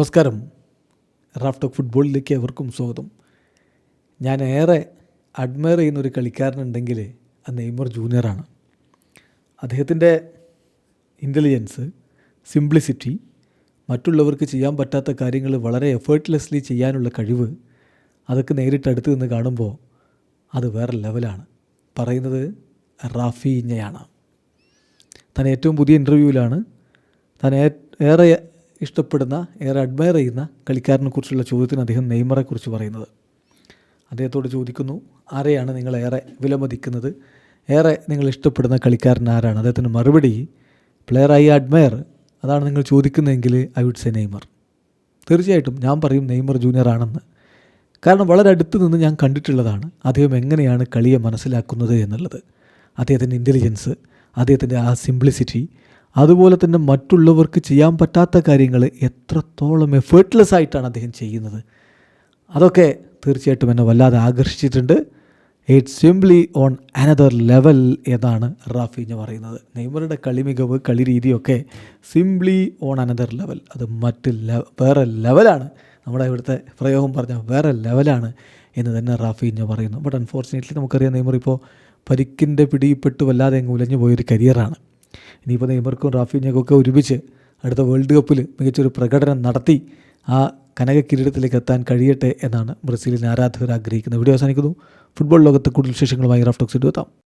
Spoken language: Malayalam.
നമസ്കാരം. റാഫ്റ്റോക്ക് ഫുട്ബോളിലേക്ക് എവർക്കും സ്വാഗതം. ഞാൻ ഏറെ അഡ്മയർ ചെയ്യുന്ന ഒരു കളിക്കാരനുണ്ടെങ്കിൽ ആ നെയ്മർ ജൂനിയറാണ് അദ്ദേഹത്തിന്റെ ഇന്റലിജൻസ് സിംപ്ലിസിറ്റി മറ്റുള്ളവർക്ക് ചെയ്യാൻ പറ്റാത്ത കാര്യങ്ങൾ വളരെ എഫേർട്ട്ലെസ്ലി ചെയ്യാനുള്ള കഴിവ് അതൊക്കെ നേരിട്ട് അടുത്ത് നിന്ന് കാണുമ്പോൾ അത് വേറെ ലെവലാണ് പറയുന്നത് റാഫീഞ്ഞയാണ്. താൻ ഏറ്റവും പുതിയ ഇന്റർവ്യൂവിലാണ് താൻ ഏറെ ഇഷ്ടപ്പെടുന്ന ഏറെ അഡ്മയർ ചെയ്യുന്ന കളിക്കാരനെ കുറിച്ചുള്ള ചോദ്യത്തിന് അദ്ദേഹം നെയ്മറെ കുറിച്ച് പറയുന്നത്. അദ്ദേഹത്തോട് ചോദിക്കുന്നു ആരെയാണ് നിങ്ങൾ ഏറെ വിലമതിക്കുന്നത്? ഏറെ നിങ്ങൾ ഇഷ്ടപ്പെടുന്ന കളിക്കാരൻ ആരാണ്? അദ്ദേഹത്തിന് മറുപടി പ്ലെയർ ഐ അഡ്മയർ അതാണ് നിങ്ങൾ ചോദിക്കുന്നതെങ്കിൽ ഐ വുഡ് സെ നെയ്മർ. തീർച്ചയായിട്ടും ഞാൻ പറയും നെയ്മർ ജൂനിയർ ആണെന്ന്. കാരണം വളരെ അടുത്ത് നിന്ന് ഞാൻ കണ്ടിട്ടുള്ളതാണ് അദ്ദേഹം എങ്ങനെയാണ് കളിയെ മനസ്സിലാക്കുന്നത് എന്നുള്ളത്. അദ്ദേഹത്തിന്റെ ഇന്റലിജൻസ് അദ്ദേഹത്തിന്റെ ആ സിംപ്ലിസിറ്റി അതുപോലെ തന്നെ മറ്റുള്ളവർക്ക് ചെയ്യാൻ പറ്റാത്ത കാര്യങ്ങൾ എത്രത്തോളം എഫേർട്ട്ലെസ് ആയിട്ടാണ് അദ്ദേഹം ചെയ്യുന്നത്. അതൊക്കെ തീർച്ചയായിട്ടും എന്നെ വല്ലാതെ ആകർഷിച്ചിട്ടുണ്ട്. It simply on another level എന്നാണ് റാഫിഞ്ഞ് പറയുന്നത്. നെയ്മറുടെ കളി മികവ് കളി രീതിയൊക്കെ സിംപ്ലി ഓൺ അനദർ ലെവൽ അത് മറ്റ് വേറെ ലെവലാണ് നമ്മുടെ ഇവിടുത്തെ പ്രയോഗം പറഞ്ഞ വേറെ ലെവലാണ് എന്ന് തന്നെ റാഫിഞ്ഞ് പറയുന്നു. ബട്ട് അൺഫോർച്ചുനേറ്റ്ലി നമുക്കറിയാം നെയ്മർ ഇപ്പോൾ പരിക്കിന്റെ പിടിയിൽപ്പെട്ട് വല്ലാതെ അങ്ങ് ഉലഞ്ഞു പോയൊരു കരിയറാണ് ഇനിയിപ്പോൾ നെയ്മർക്കും റാഫീഞ്ഞക്കും ഒരുമിച്ച് അടുത്ത വേൾഡ് കപ്പിൽ മികച്ചൊരു പ്രകടനം നടത്തി ആ കനക കിരീടത്തിലേക്ക് എത്താൻ കഴിയട്ടെ എന്നാണ് ബ്രസീലിന് ആരാധകർ ആഗ്രഹിക്കുന്നത്. വീഡിയോ അവസാനിക്കുന്നു. ഫുട്ബോൾ ലോകത്ത് കൂടുതൽ വിശേഷങ്ങളുമായി റാഫ്റ്റോക്സ് എത്താം.